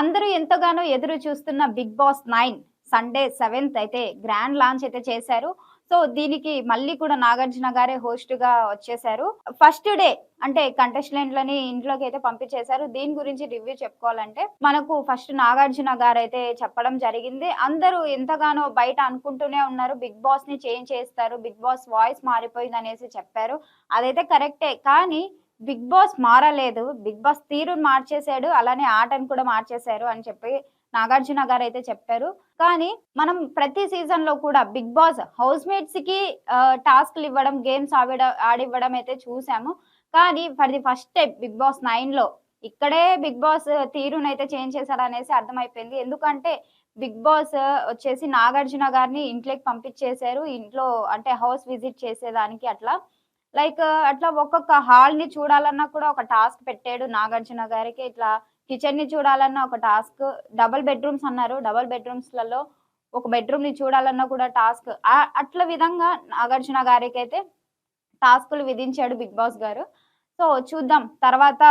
అందరూ ఎంతగానో ఎదురు చూస్తున్న Bigg Boss nine Sunday seventh అయితే గ్రాండ్ లాంచ్ అయితే చేశారు. సో దీనికి మళ్ళీ కూడా నాగార్జున గారే హోస్ట్గా వచ్చేసారు ఫస్ట్ డే అంటే కంటెస్టెంట్లని ఇంట్లోకి అయితే పంపించేశారు. దీని గురించి రివ్యూ చెప్పుకోవాలంటే మనకు ఫస్ట్ నాగార్జున గారు అయితే చెప్పడం జరిగింది. అందరూ ఎంతగానో బయట అనుకుంటూనే ఉన్నారు. బిగ్ బాస్ని చేంజ్ చేస్తారు. బిగ్ బాస్ వాయిస్ మారిపోయింది అనేసి చెప్పారు. అదైతే కరెక్టే కానీ బిగ్ బాస్ మారలేదు. బిగ్ బాస్ తీరును మార్చేశాడు. అలానే ఆటను కూడా మార్చేశారు అని చెప్పి నాగార్జున గారు అయితే చెప్పారు. కానీ మనం ప్రతి సీజన్లో కూడా బిగ్ బాస్ హౌస్ మేట్స్కి టాస్క్లు ఇవ్వడం గేమ్స్ ఆవిడ ఆడివ్వడం అయితే చూసాము. కానీ for the first time Bigg Boss నైన్లో ఇక్కడే బిగ్ బాస్ తీరును అయితే చేంజ్ చేశాడు అనేసి అర్థమైపోయింది. ఎందుకంటే బిగ్ బాస్ వచ్చేసి నాగార్జున గారిని ఇంట్లోకి పంపించేశారు. ఇంట్లో అంటే హౌస్ విజిట్ చేసేదానికి అట్లా. లైక్ uh, అట్లా ఒక్కొక్క హాల్ని చూడాలన్నా కూడా ఒక టాస్క్ పెట్టాడు నాగార్జున గారికి. ఇట్లా కిచెన్ని చూడాలన్నా ఒక టాస్క్ డబుల్ బెడ్రూమ్స్ అన్నారు. డబుల్ బెడ్రూమ్స్లలో ఒక బెడ్రూమ్ని చూడాలన్నా కూడా టాస్క్ అట్ల విధంగా నాగార్జున గారికి అయితే టాస్కులు విధించాడు బిగ్ బాస్ గారు. సో చూద్దాం. తర్వాత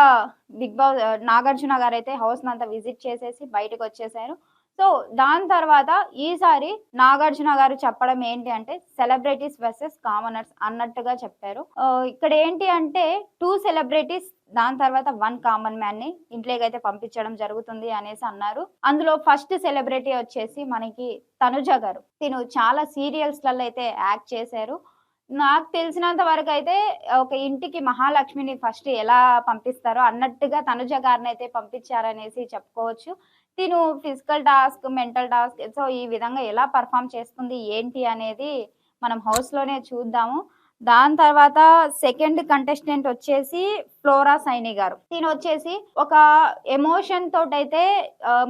బిగ్ బాస్ నాగార్జున గారు అయితే హౌస్ అంతా విజిట్ చేసేసి బయటకు వచ్చేసారు సో దాని తర్వాత ఈసారి నాగార్జున గారు చెప్పడం ఏంటి అంటే సెలబ్రిటీస్ వర్సెస్ కామనర్స్ అన్నట్టుగా చెప్పారు. ఇక్కడ ఏంటి అంటే టూ సెలబ్రిటీస్ దాని తర్వాత వన్ కామన్ మ్యాన్ని ఇంట్లోకి అయితే పంపించడం జరుగుతుంది అనేసి అన్నారు. అందులో ఫస్ట్ సెలబ్రిటీ వచ్చేసి మనకి తనుజ గారు. తిను చాలా సీరియల్స్లలో అయితే యాక్ట్ చేశారు. నాకు తెలిసినంత వరకు అయితే ఒక ఇంటికి మహాలక్ష్మిని ఫస్ట్ ఎలా పంపిస్తారో అన్నట్టుగా తనుజ గారిని అయితే పంపించారనేసి చెప్పుకోవచ్చు. తిను physical task mental task so ఈ విధంగా ఎలా పర్ఫామ్ చేస్తుంది ఏంటి అనేది మనం హౌస్లోనే చూద్దాము. దాని తర్వాత సెకండ్ కంటెస్టెంట్ వచ్చేసి ఫ్లోరా సైని గారు. తిను వచ్చేసి ఒక ఎమోషన్ తోటైతే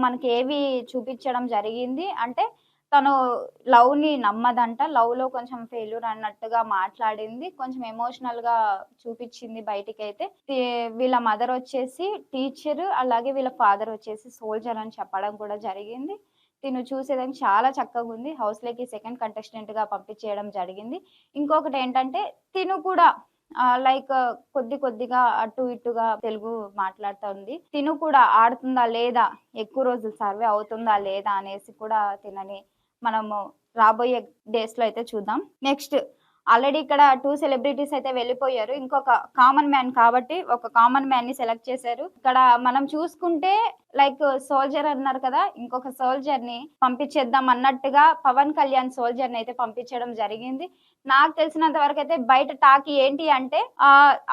మనకి ఏవి చూపించడం జరిగింది అంటే తను లవ్ని నమ్మదంట. లవ్లో కొంచెం ఫెయిల్యూర్ అన్నట్టుగా మాట్లాడింది. కొంచెం ఎమోషనల్గా చూపించింది బయటికి అయితే వీళ్ళ మదర్ వచ్చేసి టీచర్ అలాగే వీళ్ళ ఫాదర్ వచ్చేసి సోల్జర్ అని చెప్పడం కూడా జరిగింది. తిను చూసేదానికి చాలా చక్కగా ఉంది. హౌస్లోకి సెకండ్ కంటెస్టెంట్గా పంపించేయడం జరిగింది. ఇంకొకటి ఏంటంటే తిను కూడా లైక్ కొద్ది కొద్దిగా అటు ఇటుగా తెలుగు మాట్లాడుతుంది. తిను కూడా ఆడుతుందా లేదా? ఎక్కువ రోజులు సర్వే అవుతుందా లేదా? అనేసి కూడా తినని మనము రాబోయే డేస్లో అయితే చూద్దాం. నెక్స్ట్ ఆల్రెడీ ఇక్కడ టూ సెలబ్రిటీస్ అయితే వెళ్ళిపోయారు. ఇంకొక కామన్ మ్యాన్ కాబట్టి ఒక కామన్ మ్యాన్ని సెలెక్ట్ చేశారు. ఇక్కడ మనం చూసుకుంటే లైక్ సోల్జర్ అన్నారు కదా ఇంకొక సోల్జర్ని పంపించేద్దాం అన్నట్టుగా పవన్ కళ్యాణ్ సోల్జర్ని అయితే పంపించడం జరిగింది. నాకు తెలిసినంత వరకు అయితే బయట టాక్ ఏంటి అంటే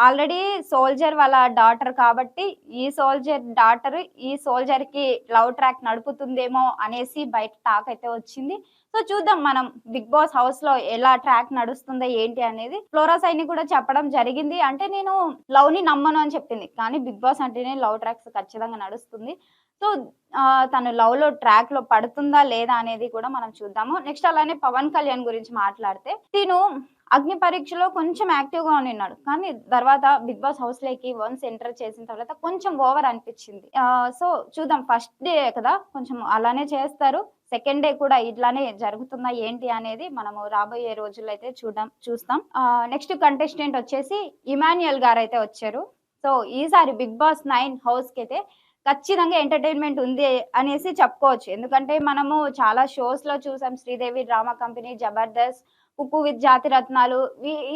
ఆల్రెడీ సోల్జర్ వాళ్ళ డాటర్ కాబట్టి ఈ సోల్జర్ డాటర్ ఈ సోల్జర్కి లవ్ ట్రాక్ నడుపుతుందేమో అనేసి బయట టాక్ అయితే వచ్చింది. సో చూద్దాం మనం బిగ్ బాస్ హౌస్లో ఎలా ట్రాక్ నడుస్తుందో ఏంటి అనేది. ఫ్లోరా సైని కూడా చెప్పడం జరిగింది. అంటే నేను లవ్ని నమ్మను అని చెప్పింది. కానీ బిగ్ బాస్ అంటేనే లవ్ ట్రాక్స్ ఖచ్చితంగా నడుస్తుంది. సో తను లవ్లో ట్రాక్లో పడుతుందా లేదా అనేది కూడా మనం చూద్దాము. నెక్స్ట్ అలానే పవన్ కళ్యాణ్ గురించి మాట్లాడితే తిను అగ్ని పరీక్షలో కొంచెం యాక్టివ్గా ఉన్నాడు కానీ తర్వాత బిగ్ బాస్ హౌస్లోకి వన్స్ ఎంటర్ చేసిన తర్వాత కొంచెం ఓవర్ అనిపించింది. సో చూద్దాం. ఫస్ట్ డే కదా కొంచెం అలానే చేస్తారు. సెకండ్ డే కూడా ఇట్లానే జరుగుతుందా ఏంటి అనేది మనము రాబోయే రోజుల్లో అయితే చూద్దాం చూస్తాం. నెక్స్ట్ కంటెస్టెంట్ వచ్చేసి ఇమాన్యుయల్ గారు అయితే వచ్చారు. సో ఈసారి బిగ్ బాస్ నైన్ హౌస్కి అయితే ఖచ్చితంగా ఎంటర్టైన్మెంట్ ఉంది అనేసి చెప్పుకోవచ్చు. ఎందుకంటే మనము చాలా షోస్లో చూసాం. Sridevi drama company Jabardasth cook with Jathi Ratnalu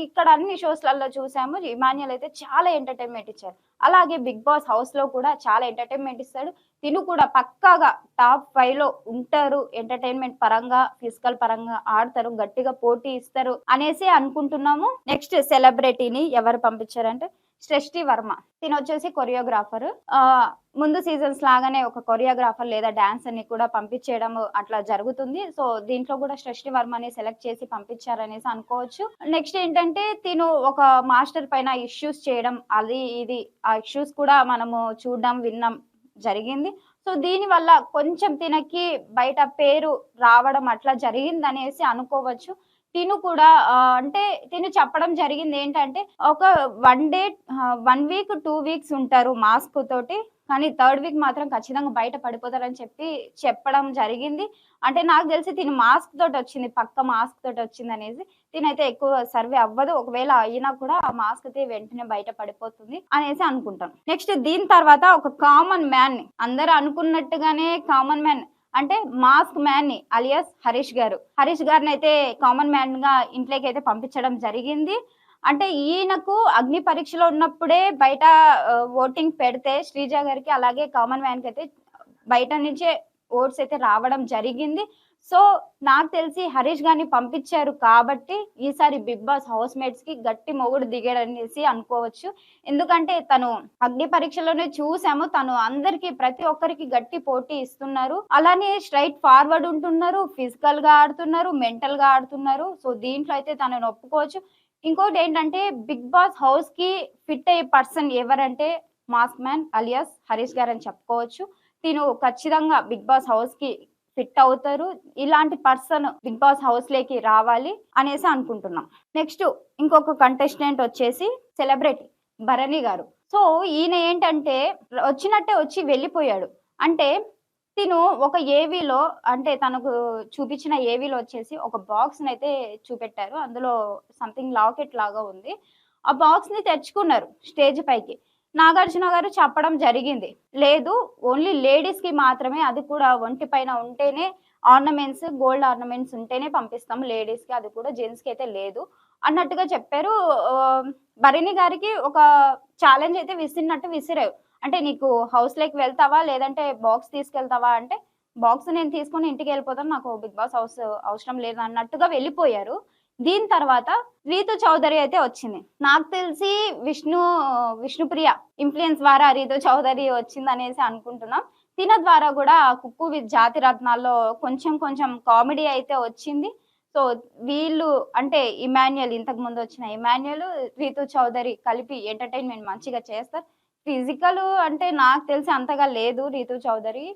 ఇక్కడ అన్ని షోస్లలో చూసాము. ఇమాన్యుల్ అయితే చాలా ఎంటర్టైన్మెంట్ ఇచ్చారు. అలాగే బిగ్ బాస్ హౌస్లో కూడా చాలా ఎంటర్టైన్మెంట్ ఇస్తాడు. తిను కూడా పక్కాగా టాప్ ఫైవ్లో ఉంటారు. ఎంటర్టైన్మెంట్ పరంగా ఫిజికల్ పరంగా ఆడతారు. గట్టిగా పోటీ ఇస్తారు అనేసి అనుకుంటున్నాము. నెక్స్ట్ సెలబ్రిటీని ఎవరు పంపించారంటే సృష్టి వర్మ. తిన వచ్చేసి కొరియోగ్రాఫర్. ఆ ముందు సీజన్స్ లాగానే ఒక కొరియోగ్రాఫర్ లేదా డాన్స్ అని కూడా పంపించేయడం అట్లా జరుగుతుంది. సో దీంట్లో కూడా సృష్టి వర్మని సెలెక్ట్ చేసి పంపించారనేసి అనుకోవచ్చు. నెక్స్ట్ ఏంటంటే తిను ఒక మాస్టర్ పైన ఇష్యూస్ చేయడం అది ఇది ఆ ఇష్యూస్ కూడా మనము చూడడం విన్నాం జరిగింది. సో దీని వల్ల కొంచెం తినకి బయట పేరు రావడం అట్లా జరిగింది అనేసి అనుకోవచ్చు. తిను కూడా అంటే తిను చెప్పడం జరిగింది ఏంటంటే ఒక one day one week two weeks ఉంటారు మాస్క్ తోటి కానీ థర్డ్ వీక్ మాత్రం ఖచ్చితంగా బయట పడిపోతారని చెప్పి చెప్పడం జరిగింది. అంటే నాకు తెలిసి తిని మాస్క్ తోటి వచ్చింది పక్క మాస్క్ తోటి వచ్చింది అనేసి. తినైతే ఎక్కువ సర్వే అవ్వదు ఒకవేళ అయినా కూడా ఆ మాస్క్ అయితే వెంటనే బయట పడిపోతుంది అనేసి అనుకుంటాను. నెక్స్ట్ దీని తర్వాత ఒక కామన్ మ్యాన్ అందరు అనుకున్నట్టుగానే కామన్ మ్యాన్ అంటే మాస్క్ మ్యాన్ని అలియాస్ హరీష్ గారు. హరీష్ గారిని అయితే కామన్ మ్యాన్గా ఇంట్లోకి అయితే పంపించడం జరిగింది. అంటే ఈయనకు అగ్ని పరీక్షలో ఉన్నప్పుడే బయట ఓటింగ్ పెడితే శ్రీజ గారికి అలాగే కామన్ మ్యాన్కి అయితే బయట నుంచే ఓట్స్ అయితే రావడం జరిగింది. సో నాకు తెలిసి హరీష్ గారిని పంపించారు కాబట్టి ఈసారి బిగ్ బాస్ హౌస్ మేట్స్కి గట్టి మొగుడు దిగాడనేసి అనుకోవచ్చు. ఎందుకంటే తను అగ్ని పరీక్షలోనే చూసాము. తను అందరికి ప్రతి ఒక్కరికి గట్టి పోటీ ఇస్తున్నారు. అలానే స్ట్రైట్ ఫార్వర్డ్ ఉంటున్నారు. ఫిజికల్గా ఆడుతున్నారు మెంటల్గా ఆడుతున్నారు. సో దీంట్లో అయితే తనను ఒప్పుకోవచ్చు. ఇంకోటి ఏంటంటే బిగ్ బాస్ హౌస్కి ఫిట్ అయ్యే పర్సన్ ఎవరంటే మాస్క్ మ్యాన్ అలియాస్ హరీష్ గారు అని చెప్పుకోవచ్చు. తిను ఖచ్చితంగా బిగ్ బాస్ హౌస్కి ఫిట్ అవుతారు. ఇలాంటి పర్సన్ బిగ్ బాస్ హౌస్ లేకి రావాలి అనేసి అనుకుంటున్నాం. నెక్స్ట్ ఇంకొక కంటెస్టెంట్ వచ్చేసి సెలబ్రిటీ భరణి గారు. సో ఈయన ఏంటంటే వచ్చినట్టే వచ్చి వెళ్ళిపోయాడు. అంటే తిను ఒక ఏవీలో అంటే తనకు చూపించిన ఏవీలో వచ్చేసి ఒక బాక్స్ అయితే చూపెట్టారు. అందులో సంథింగ్ లాకెట్ లాగా ఉంది. ఆ బాక్స్ని తెచ్చుకున్నారు స్టేజ్ పైకి. నాగార్జున గారు చెప్పడం జరిగింది. లేదు ఓన్లీ లేడీస్కి మాత్రమే అది కూడా ఒంటి పైన ఉంటేనే ఆర్నమెంట్స్ గోల్డ్ ఆర్నమెంట్స్ ఉంటేనే పంపిస్తాం లేడీస్కి అది కూడా జెంట్స్కి అయితే లేదు. అన్నట్టుగా చెప్పారు. ఆ, భరణి గారికి ఒక ఛాలెంజ్ అయితే విసిరినట్టు విసిరావు అంటే నీకు హౌస్ లైక్ వెళ్తావా లేదంటే బాక్స్ తీసుకెళ్తావా అంటే బాక్స్ నేను తీసుకొని ఇంటికి వెళ్ళిపోతాను నాకు బిగ్ బాస్ హౌస్ అవసరం లేదు అన్నట్టుగా వెళ్ళిపోయారు. దీని తర్వాత రీతు చౌదరి అయితే వచ్చింది. నాకు తెలిసి విష్ణు విష్ణుప్రియ ఇన్ఫ్లుయెన్స్ ద్వారా రీతు చౌదరి వచ్చింది అనేసి అనుకుంటున్నాం. తిన ద్వారా కూడా కుక్కు విత్ జాతి రత్నాల్లో కొంచెం కొంచెం కామెడీ అయితే వచ్చింది. సో వీళ్ళు అంటే ఇమాన్యుయల్ ఇంతకు ముందు వచ్చిన ఇమాన్యుయల్ రీతు చౌదరి కలిపి ఎంటర్టైన్మెంట్ మంచిగా చేస్తారు. ఫిజికల్ అంటే నాకు తెలిసి అంతగా లేదు రీతు చౌదరి.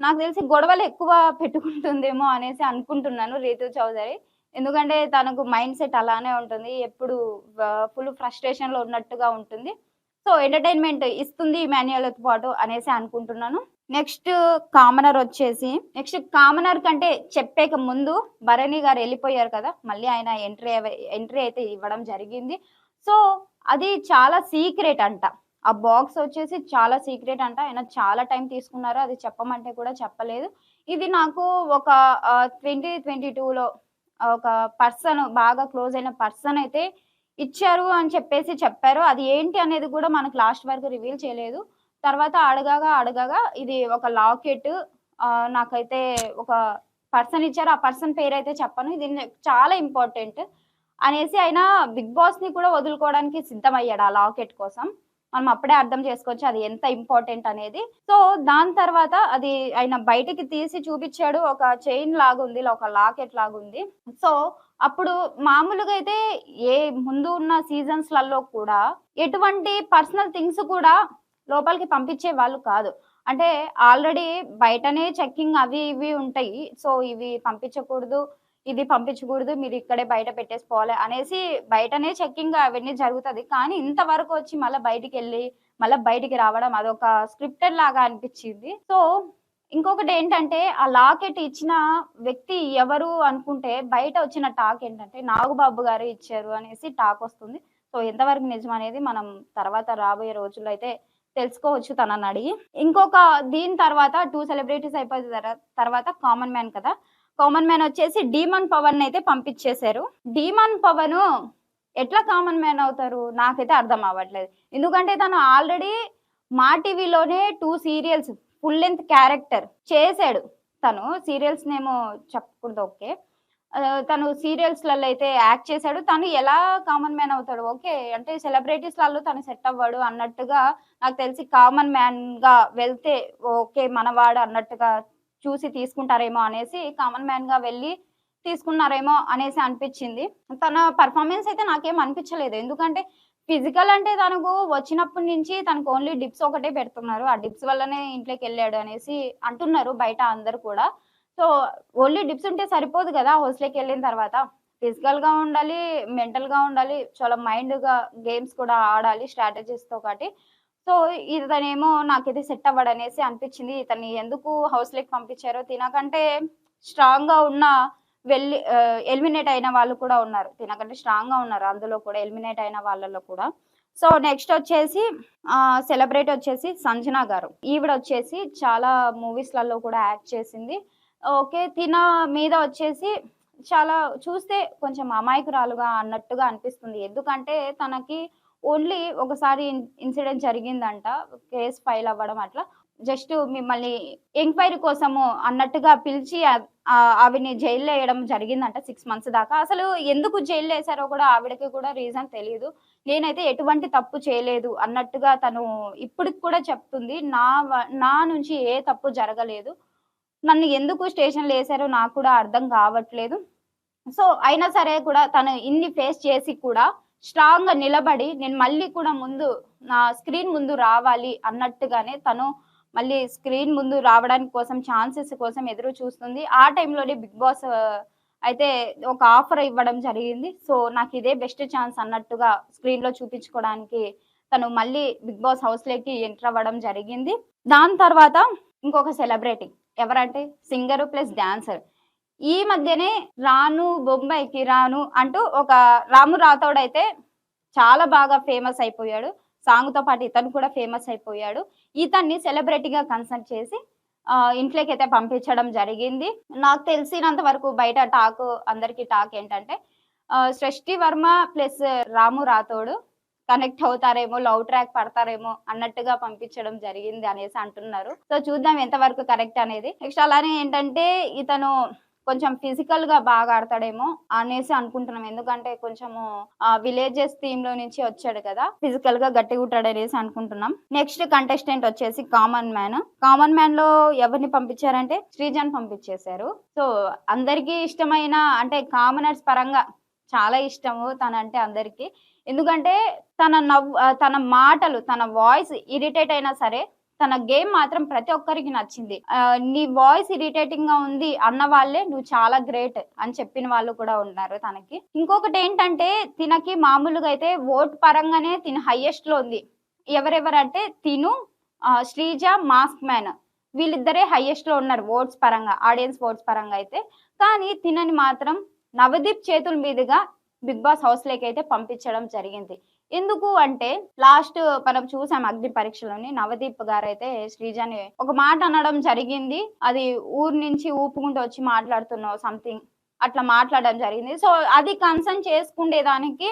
నాకు తెలిసి గొడవలు ఎక్కువ పెట్టుకుంటుందేమో అనేసి అనుకుంటున్నాను రీతు చౌదరి. ఎందుకంటే తనకు మైండ్ సెట్ అలానే ఉంటుంది. ఎప్పుడు ఫుల్ ఫ్రస్ట్రేషన్లో ఉన్నట్టుగా ఉంటుంది. సో ఎంటర్టైన్మెంట్ ఇస్తుంది మాన్యువల్తో పాటు అనేసి అనుకుంటున్నాను. నెక్స్ట్ కామనర్ వచ్చేసి నెక్స్ట్ కామనర్ కంటే చెప్పేక ముందు భరణి గారు వెళ్ళిపోయారు కదా మళ్ళీ ఆయన ఎంట్రీ ఎంట్రీ అయితే ఇవ్వడం జరిగింది. సో అది చాలా సీక్రెట్ అంట. ఆ బాక్స్ వచ్చేసి చాలా సీక్రెట్ అంట. ఆయన చాలా టైం తీసుకున్నారు. అది చెప్పమంటే కూడా చెప్పలేదు. ఇది నాకు ఒక ట్వంటీ ట్వంటీ టూలో ఒక పర్సన్ బాగా క్లోజ్ అయిన పర్సన్ అయితే ఇచ్చారు అని చెప్పేసి చెప్పారు. అది ఏంటి అనేది కూడా మనకు లాస్ట్ వరకు రివీల్ చేయలేదు. తర్వాత అడగగా అడగగా ఇది ఒక లాకెట్ నాకైతే ఒక పర్సన్ ఇచ్చారు. ఆ పర్సన్ పేరు అయితే చెప్పను. ఇది చాలా ఇంపార్టెంట్ అనేసి ఆయన బిగ్ బాస్ని కూడా వదులుకోవడానికి సిద్ధమయ్యాడు ఆ లాకెట్ కోసం. మనం అప్పుడే అర్థం చేసుకోవచ్చు అది ఎంత ఇంపార్టెంట్ అనేది. సో దాని తర్వాత అది ఆయన బయటికి తీసి చూపించాడు. ఒక చైన్ లాగుంది ఒక లాకెట్ లాగా ఉంది సో అప్పుడు మామూలుగా అయితే ఏ ముందు ఉన్న సీజన్స్లలో కూడా ఎటువంటి పర్సనల్ థింగ్స్ కూడా లోపలికి పంపించే వాళ్ళు కాదు. అంటే ఆల్రెడీ బయటనే చెక్కింగ్ అవి ఇవి ఉంటాయి. సో ఇవి పంపించకూడదు. ఇది పంపించకూడదు మీరు ఇక్కడే బయట పెట్టేసుకోవాలి అనేసి బయటనే చెక్కింగ్ అవన్నీ జరుగుతుంది. కానీ ఇంతవరకు వచ్చి మళ్ళీ బయటికి వెళ్ళి మళ్ళీ బయటికి రావడం అదొక స్క్రిప్టెడ్ లాగా అనిపించింది. సో ఇంకొకటి ఏంటంటే ఆ లాకెట్ ఇచ్చిన వ్యక్తి ఎవరు అనుకుంటే బయట వచ్చిన టాక్ ఏంటంటే నాగుబాబు గారు ఇచ్చారు అనేసి టాక్ వస్తుంది. సో ఎంతవరకు నిజం అనేది మనం తర్వాత రాబోయే రోజుల్లో అయితే తెలుసుకోవచ్చు తనని అడిగి. ఇంకొక దీని తర్వాత టూ సెలబ్రిటీస్ అయిపోయిన తర్వాత కామన్ మ్యాన్ కదా కామన్ మ్యాన్ వచ్చేసి డీమన్ పవన్ అయితే పంపించేశారు. డీమన్ పవన్ ఎట్లా కామన్ మ్యాన్ అవుతారు? నాకైతే అర్థం అవ్వట్లేదు. ఎందుకంటే తను ఆల్రెడీ మా టీవీలోనే two serials full length character చేశాడు. తను సీరియల్స్ నేమో చెప్పకూడదు ఓకే. తను సీరియల్స్లలో అయితే యాక్ట్ చేశాడు. తను ఎలా కామన్ మ్యాన్ అవుతాడు? ఓకే అంటే సెలబ్రిటీస్లలో తను సెట్ అవ్వడు అన్నట్టుగా నాకు తెలిసి కామన్ మ్యాన్గా వెళ్తే ఓకే మనవాడు అన్నట్టుగా చూసి తీసుకుంటారేమో అనేసి కామన్ మ్యాన్గా వెళ్ళి తీసుకున్నారేమో అనేసి అనిపించింది. తన పర్ఫార్మెన్స్ అయితే నాకేం అనిపించలేదు. ఎందుకంటే ఫిజికల్ అంటే తనకు వచ్చినప్పటి నుంచి తనకు ఓన్లీ డిప్స్ ఒకటే పెడుతున్నారు. ఆ డిప్స్ వల్లనే ఇంట్లోకి వెళ్ళాడు అనేసి అంటున్నారు బయట అందరు కూడా. సో ఓన్లీ డిప్స్ ఉంటే సరిపోదు కదా హోస్టల్కి వెళ్ళిన తర్వాత. ఫిజికల్గా ఉండాలి మెంటల్గా ఉండాలి చాలా మైండ్గా గేమ్స్ కూడా ఆడాలి స్ట్రాటజీస్తో పాటి సో ఇతనేమో నాకైతే సెట్ అవ్వడు అనేసి అనిపించింది. ఇతన్ని ఎందుకు హౌస్ లెక్ పంపించారో తినకంటే స్ట్రాంగ్గా ఉన్న వెళ్ళి ఎలిమినేట్ అయిన వాళ్ళు కూడా ఉన్నారు. తినకంటే స్ట్రాంగ్గా ఉన్నారు. అందులో కూడా ఎలిమినేట్ అయిన వాళ్ళలో కూడా. సో నెక్స్ట్ వచ్చేసి సెలబ్రేట్ వచ్చేసి సంజన గారు. ఈవిడ వచ్చేసి చాలా మూవీస్లలో కూడా యాక్ట్ చేసింది. ఓకే తిన మీద వచ్చేసి చాలా చూస్తే కొంచెం అమాయకురాలుగా అన్నట్టుగా అనిపిస్తుంది. ఎందుకంటే తనకి ఓన్లీ ఒకసారి ఇన్సిడెంట్ జరిగిందంట కేసు ఫైల్ అవ్వడం అట్లా. జస్ట్ మిమ్మల్ని ఎంక్వైరీ కోసము అన్నట్టుగా పిలిచి ఆవిడని జైల్లో వేయడం జరిగిందంట సిక్స్ మంత్స్ దాకా. అసలు ఎందుకు జైల్లో వేశారో కూడా ఆవిడకి కూడా రీజన్ తెలియదు నేనైతే ఎటువంటి తప్పు చేయలేదు అన్నట్టుగా తను ఇప్పటికి కూడా చెప్తుంది. నా వ- నా నుంచి ఏ తప్పు జరగలేదు. నన్ను ఎందుకు స్టేషన్లో వేశారో నాకు కూడా అర్థం కావట్లేదు. సో అయినా సరే కూడా తను ఇన్ని ఫేస్ చేసి కూడా స్ట్రాంగ్గా నిలబడి నేను మళ్ళీ కూడా ముందు నా స్క్రీన్ ముందు రావాలి అన్నట్టుగానే తను మళ్ళీ స్క్రీన్ ముందు రావడానికి కోసం ఛాన్సెస్ కోసం ఎదురు చూస్తుంది. ఆ టైంలోనే బిగ్ బాస్ అయితే ఒక ఆఫర్ ఇవ్వడం జరిగింది. సో నాకు ఇదే బెస్ట్ ఛాన్స్ అన్నట్టుగా స్క్రీన్లో చూపించుకోవడానికి తను మళ్ళీ బిగ్ బాస్ హౌస్లోకి ఎంటర్ అవ్వడం జరిగింది. దాని తర్వాత ఇంకొక సెలబ్రిటీ ఎవరంటే సింగర్ ప్లస్ డాన్సర్. ఈ మధ్యనే రాను బొంబాయికి రాను అంటూ ఒక రాము రాథోడ్ అయితే చాలా బాగా ఫేమస్ అయిపోయాడు. సాంగ్తో పాటు ఇతను కూడా ఫేమస్ అయిపోయాడు. ఇతన్ని సెలబ్రిటీగా కన్సల్ట్ చేసి ఇంట్లోకి అయితే పంపించడం జరిగింది. నాకు తెలిసినంత వరకు బయట టాక్ అందరికి టాక్ ఏంటంటే సృష్టి వర్మ ప్లస్ రాము రాథోడు కనెక్ట్ అవుతారేమో లవ్ ట్రాక్ పడతారేమో అన్నట్టుగా పంపించడం జరిగింది అనేసి అంటున్నారు. సో చూద్దాం ఎంతవరకు కరెక్ట్ అనేది. నెక్స్ట్ అలానే ఏంటంటే ఇతను కొంచెం ఫిజికల్గా బాగా ఆడతాడేమో అనేసి అనుకుంటున్నాం. ఎందుకంటే కొంచెము విలేజెస్ థీమ్లో నుంచి వచ్చాడు కదా ఫిజికల్గా గట్టిగా ఉంటాడు అనేసి అనుకుంటున్నాం. నెక్స్ట్ కంటెస్టెంట్ వచ్చేసి కామన్ మ్యాన్ కామన్ మ్యాన్లో ఎవరిని పంపించారంటే శ్రీజాన్ పంపించేశారు. సో అందరికీ ఇష్టమైన అంటే కామనర్స్ పరంగా చాలా ఇష్టము తనంటే అందరికి. ఎందుకంటే తన నవ్వు తన మాటలు తన వాయిస్ ఇరిటేట్ అయినా సరే తన గేమ్ మాత్రం ప్రతి ఒక్కరికి నచ్చింది. నీ వాయిస్ ఇరిటేటింగ్గా ఉంది అన్న వాళ్ళే నువ్వు చాలా గ్రేట్ అని చెప్పిన వాళ్ళు కూడా ఉన్నారు తనకి. ఇంకొకటి ఏంటంటే తినకి మామూలుగా అయితే ఓట్ పరంగానే తిన హైయెస్ట్లో ఉంది. ఎవరెవరంటే తిను శ్రీజ మాస్క్ మ్యాన్. వీళ్ళిద్దరే హైయెస్ట్లో ఉన్నారు ఓట్స్ పరంగా ఆడియన్స్ ఓట్స్ పరంగా అయితే. కానీ తినని మాత్రం నవదీప్ చేతుల మీదుగా బిగ్ బాస్ హౌస్లోకి అయితే పంపించడం జరిగింది. ఎందుకు అంటే లాస్ట్ మనం చూసాం అగ్ని పరీక్షలోని నవదీప్ గారు అయితే శ్రీజాని ఒక మాట అనడం జరిగింది. అది ఊరు నుంచి ఊపుకుంటూ వచ్చి మాట్లాడుతున్నావు సంథింగ్ అట్లా మాట్లాడడం జరిగింది. సో అది కన్సర్న్ చేసుకునేదానికి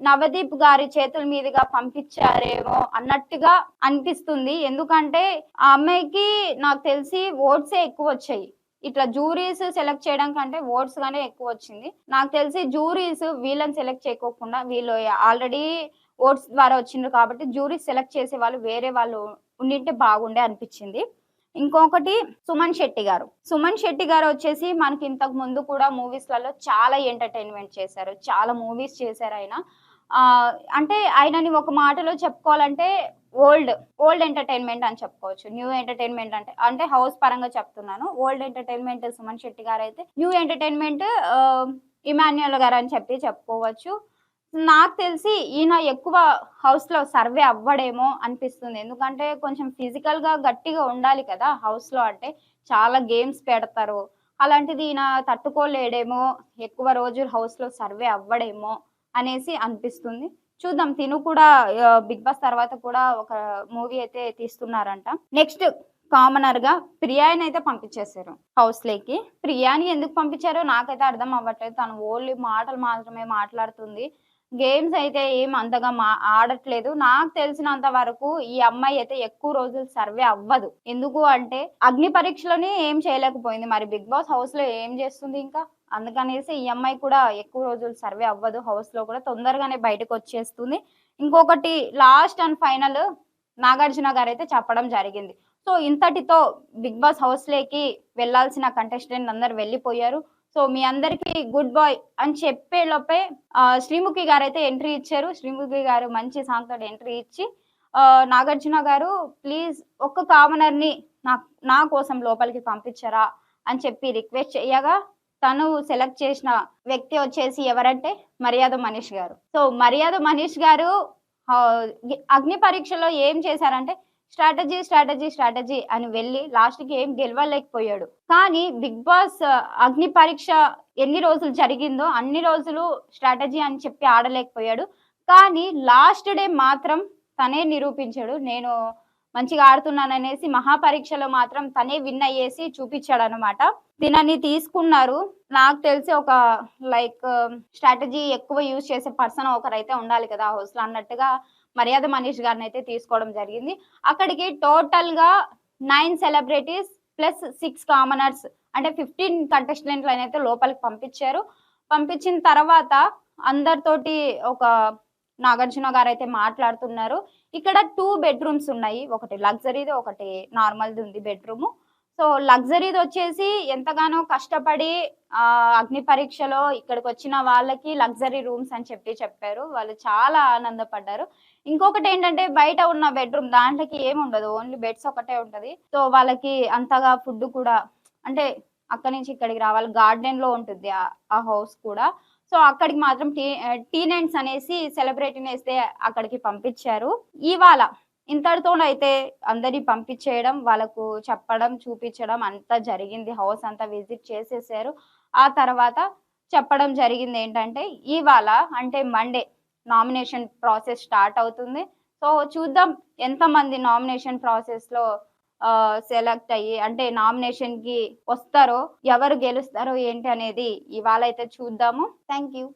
నవదీప్ గారి చేతుల మీదుగా పంపించారేమో అన్నట్టుగా అనిపిస్తుంది. ఎందుకంటే ఆ అమ్మాయికి నాకు తెలిసి ఓట్సే ఎక్కువ వచ్చాయి. ఇట్లా జూరీస్ సెలెక్ట్ చేయడం కంటే ఓట్స్ గానే ఎక్కువ వచ్చింది. నాకు తెలిసి జూరీస్ వీళ్ళని సెలెక్ట్ చేయకోకుండా వీళ్ళు ఆల్రెడీ ఓట్స్ ద్వారా వచ్చిండ్రు కాబట్టి జూరీస్ సెలెక్ట్ చేసే వాళ్ళు వేరే వాళ్ళు ఉండింటే బాగుండే అనిపించింది. ఇంకొకటి సుమన్ శెట్టి గారు. సుమన్ శెట్టి గారు వచ్చేసి మనకి ఇంతకు ముందు కూడా మూవీస్లలో చాలా ఎంటర్టైన్మెంట్ చేశారు. చాలా మూవీస్ చేశారు ఆయన. అంటే ఆయనని ఒక మాటలో చెప్పుకోవాలంటే ఓల్డ్ ఓల్డ్ ఎంటర్టైన్మెంట్ అని చెప్పుకోవచ్చు. న్యూ ఎంటర్టైన్మెంట్ అంటే అంటే హౌస్ పరంగా చెప్తున్నాను. ఓల్డ్ ఎంటర్టైన్మెంట్ సుమన్ శెట్టి గారు అయితే న్యూ ఎంటర్టైన్మెంట్ ఇమాన్యుయల్ గారు అని చెప్పి చెప్పుకోవచ్చు. నాకు తెలిసి ఈయన ఎక్కువ హౌస్లో సర్వే అవ్వడేమో అనిపిస్తుంది. ఎందుకంటే కొంచెం ఫిజికల్గా గట్టిగా ఉండాలి కదా హౌస్లో అంటే చాలా గేమ్స్ పెడతారు. అలాంటిది ఈయన తట్టుకోలేడేమో ఎక్కువ రోజులు హౌస్లో సర్వే అవ్వడేమో అనేసి అనిపిస్తుంది. చూద్దాం. తిను కూడా బిగ్ బాస్ తర్వాత కూడా ఒక మూవీ అయితే తీస్తున్నారంట. నెక్స్ట్ కామనర్గా ప్రియాని అయితే పంపించేశారు హౌస్ లేకి ప్రియాని ఎందుకు పంపించారో నాకైతే అర్థం అవ్వట్లేదు. తను ఓన్లీ మాటలు మాత్రమే మాట్లాడుతుంది. గేమ్స్ అయితే ఏం అంతగా మా ఆడట్లేదు. నాకు తెలిసినంత వరకు ఈ అమ్మాయి అయితే ఎక్కువ రోజులు సర్వే అవ్వదు. ఎందుకు అంటే అగ్ని పరీక్షలోనే ఏం చేయలేకపోయింది. మరి బిగ్ బాస్ హౌస్లో ఏం చేస్తుంది ఇంకా? అందుకనేసి ఈ అమ్మాయి కూడా ఎక్కువ రోజులు సర్వే అవ్వదు హౌస్లో కూడా తొందరగానే బయటకు వచ్చేస్తుంది. ఇంకొకటి లాస్ట్ అండ్ ఫైనల్ నాగార్జున గారు అయితే చెప్పడం జరిగింది. సో ఇంతటితో బిగ్ బాస్ హౌస్ లేకి వెళ్ళాల్సిన కంటెస్టెంట్ అందరు వెళ్ళిపోయారు. సో మీ అందరికి గుడ్ బాయ్ అని చెప్పే లోపే శ్రీముఖి గారు అయితే ఎంట్రీ ఇచ్చారు. శ్రీముఖి గారు మంచి సాంగ్ తోటి ఎంట్రీ ఇచ్చి నాగార్జున గారు ప్లీజ్ ఒక్క కామనర్ని నా నా కోసం లోపలికి పంపించరా అని చెప్పి రిక్వెస్ట్ చేయగా తను సెలెక్ట్ చేసిన వ్యక్తి వచ్చేసి ఎవరంటే మర్యాద మనీష్ గారు. సో మర్యాద మనీష్ గారు అగ్ని పరీక్షలో ఏం చేశారంటే స్ట్రాటజీ స్ట్రాటజీ స్ట్రాటజీ అని వెళ్ళి లాస్ట్కి ఏం గెలవలేకపోయాడు. కానీ బిగ్ బాస్ అగ్ని పరీక్ష ఎన్ని రోజులు జరిగిందో అన్ని రోజులు స్ట్రాటజీ అని చెప్పి ఆడలేకపోయాడు. కానీ లాస్ట్ డే మాత్రం తనే నిరూపించాడు. నేను మంచిగా ఆడుతున్నాననేసి మహాపరీక్షలో మాత్రం తనే విన్ అయ్యేసి చూపించాడు అనమాట దీనిని తీసుకున్నారు. నాకు తెలిసి ఒక లైక్ స్ట్రాటజీ ఎక్కువ యూజ్ చేసే పర్సన్ ఒకరైతే ఉండాలి కదా హౌస్లో అన్నట్టుగా మర్యాద మనీష్ గారిని అయితే తీసుకోవడం జరిగింది. అక్కడికి టోటల్గా nine celebrities plus six commoners అంటే ఫిఫ్టీన్ కంటెస్టెంట్లు అయితే లోపలికి పంపించారు. పంపించిన తర్వాత అందరితోటి ఒక నాగార్జున గారు అయితే మాట్లాడుతున్నారు. ఇక్కడ టూ బెడ్రూమ్స్ ఉన్నాయి. ఒకటి లగ్జరీది ఒకటి నార్మల్ది ఉంది బెడ్రూమ్ సో లగ్జరీది వచ్చేసి ఎంతగానో కష్టపడి అగ్ని పరీక్షలో ఇక్కడికి వచ్చిన వాళ్ళకి లగ్జరీ రూమ్స్ అని చెప్పి చెప్పారు. వాళ్ళు చాలా ఆనందపడ్డారు. ఇంకొకటి ఏంటంటే బయట ఉన్న బెడ్రూమ్ దాంట్లోకి ఏమి ఉండదు ఓన్లీ బెడ్స్ ఒకటే ఉంటది. సో వాళ్ళకి అంతగా ఫుడ్ కూడా అంటే అక్కడి నుంచి ఇక్కడికి రావాలి. గార్డెన్లో ఉంటుంది ఆ- హౌస్ కూడా. సో అక్కడికి మాత్రం టీ టీనెంట్స్ అనేసి సెలబ్రిటీని వేస్తే అక్కడికి పంపించారు. ఇవాళ ఇంతటితోనైతే అందరినీ పంపించేయడం వాళ్ళకు చెప్పడం చూపించడం అంతా జరిగింది. హౌస్ అంతా విజిట్ చేసేసారు. ఆ తర్వాత చెప్పడం జరిగింది ఏంటంటే ఇవాళ అంటే మండే నామినేషన్ ప్రాసెస్ స్టార్ట్ అవుతుంది. సో చూద్దాం ఎంతమంది నామినేషన్ ప్రాసెస్లో సెలెక్ట్ అయ్యి అంటే నామినేషన్కి వస్తారో ఎవరు గెలుస్తారో ఏంటి అనేది ఇవాళ అయితే చూద్దాము. Thank you